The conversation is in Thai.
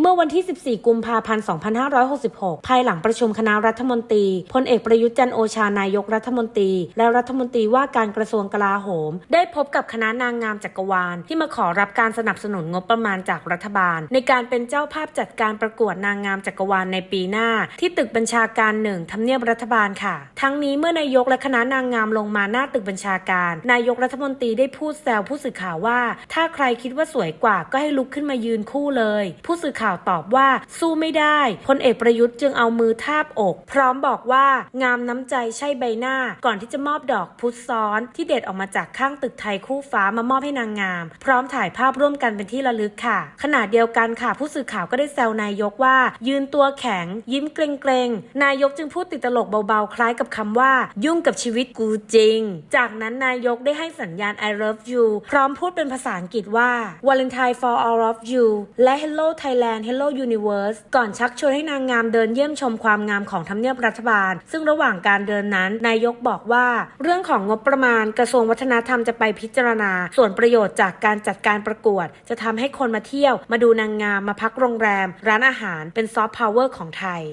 เมื่อวันที่ 14 กุมภาพันธ์ 2566 ภายหลังประชุมคณะรัฐมนตรี พลเอกประยุทธ์จันโอชานายกรัฐมนตรี และรัฐมนตรีว่าการกระทรวงกลาโหม ได้พบกับคณะนางงามจักรวาล ที่มาขอรับการสนับสนุนงบประมาณจากรัฐบาล ในการเป็นเจ้าภาพจัดการประกวดนางงามจักรวาลในปีหน้า ที่ตึกบัญชาการหนึ่งทำเนียบรัฐบาลค่ะ ทั้งนี้เมื่อนายกและคณะนางงามลงมาหน้าตึกบัญชาการ นายกรัฐมนตรีได้พูดแซวผู้สื่อข่าวว่า ถ้าใครคิดว่าสวยกว่าก็ให้ลุกขึ้นมายืนคู่เลย ผู้สื่อข่าวตอบว่าสู้ไม่ได้พลเอกประยุทธ์จึงเอามือทาบอก พร้อมบอกว่างามน้ำใจใช่ใบหน้า ก่อนที่จะมอบดอกพุธซ้อน ที่เด็ดออกมาจากข้างตึกไทยคู่ฟ้ามามอบให้นางงาม พร้อมถ่ายภาพร่วมกันเป็นที่ระลึกค่ะ ขณะเดียวกันค่ะ ผู้สื่อข่าวก็ได้แซวนายกว่า ยืนตัวแข็ง ยิ้มเกรงๆ นายกจึงพูดติดตลกเบาๆ คล้ายกับคำว่า ยุ่งกับชีวิตกูจริง จากนั้นนายกได้ให้สัญญาณ I love you พร้อมพูดเป็นภาษาอังกฤษว่า Valentine for all of you และ Hello Thailand Hello Universe ก่อนชักชวนให้นางงามเดินเยี่ยมชมความงามของทำเนียบรัฐบาล ซึ่งระหว่างการเดินนั้น นายกบอกว่า เรื่องของงบประมาณกระทรวงวัฒนธรรมจะไปพิจารณา ส่วนประโยชน์จากการจัดการประกวด จะทำให้คนมาเที่ยว มาดูนางงามมาพักโรงแรม ร้านอาหารเป็นซอฟต์พาวเวอร์ของไทย